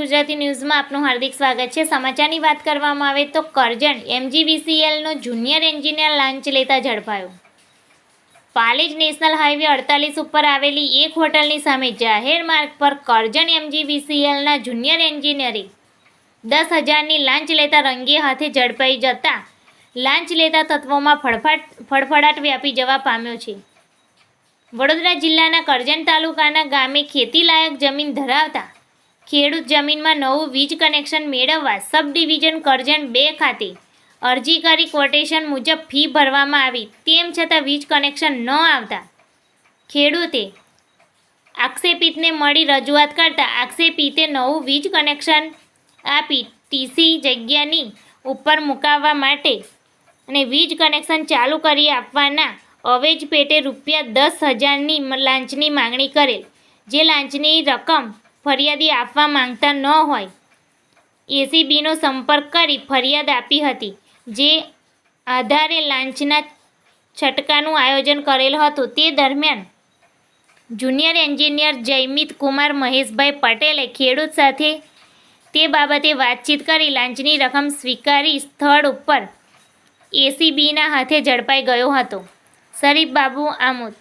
ગુજરાતી ન્યૂઝમાં આપનું હાર્દિક સ્વાગત છે. સમાચારની વાત કરવામાં આવે તો કરજણ એમજીવીસીએલનો જુનિયર એન્જિનિયર લાંચ લેતા ઝડપાયો. પાલેજ નેશનલ હાઈવે અડતાલીસ ઉપર આવેલી એક હોટલની સામે જાહેર માર્ગ પર કરજણ એમજીવીસીએલના જુનિયર એન્જિનિયરે દસ હજારની લાંચ લેતા રંગે હાથે ઝડપાઈ જતા લાંચ લેતા તત્વોમાં ફડફાટ ફડફડાટ વ્યાપી જવા પામ્યો છે. વડોદરા જિલ્લાના કરજણ તાલુકાના ગામે ખેતીલાયક જમીન ધરાવતા ખેડૂત જમીનમાં નવું વીજ કનેક્શન મેળવવા સબ ડિવિઝન કરજણ બે ખાતે. અરજી કરી કોટેશન મુજબ ફી ભરવામાં આવી, તેમ છતાં વીજ કનેક્શન ન આવતા. ખેડૂતે આક્ષેપિતને મળી રજૂઆત કરતા આક્ષેપિતે નવું વીજ કનેક્શન આપી ટીસી જગ્યાની ઉપર મુકાવવા માટે અને વીજ કનેક્શન ચાલુ કરી આપવાના અવેજ પેટે રૂપિયા દસ હજારની લાંચની માંગણી કરેલ, જે લાંચની રકમ ફરિયાદી આપવા માંગતા ન હોય. એસીબીનો સંપર્ક કરી ફરિયાદ આપી હતી, જે આધારે લાંચના છટકાનું આયોજન કરેલ હતું. તે દરમિયાન જુનિયર એન્જિનિયર જયમિત કુમાર મહેશભાઈ પટેલે ખેડૂત સાથે તે બાબતે વાતચીત કરી લાંચની રકમ સ્વીકારી સ્થળ ઉપર એસીબીના હાથે ઝડપાઈ ગયો હતો. શરીફ બાબુ આમોદ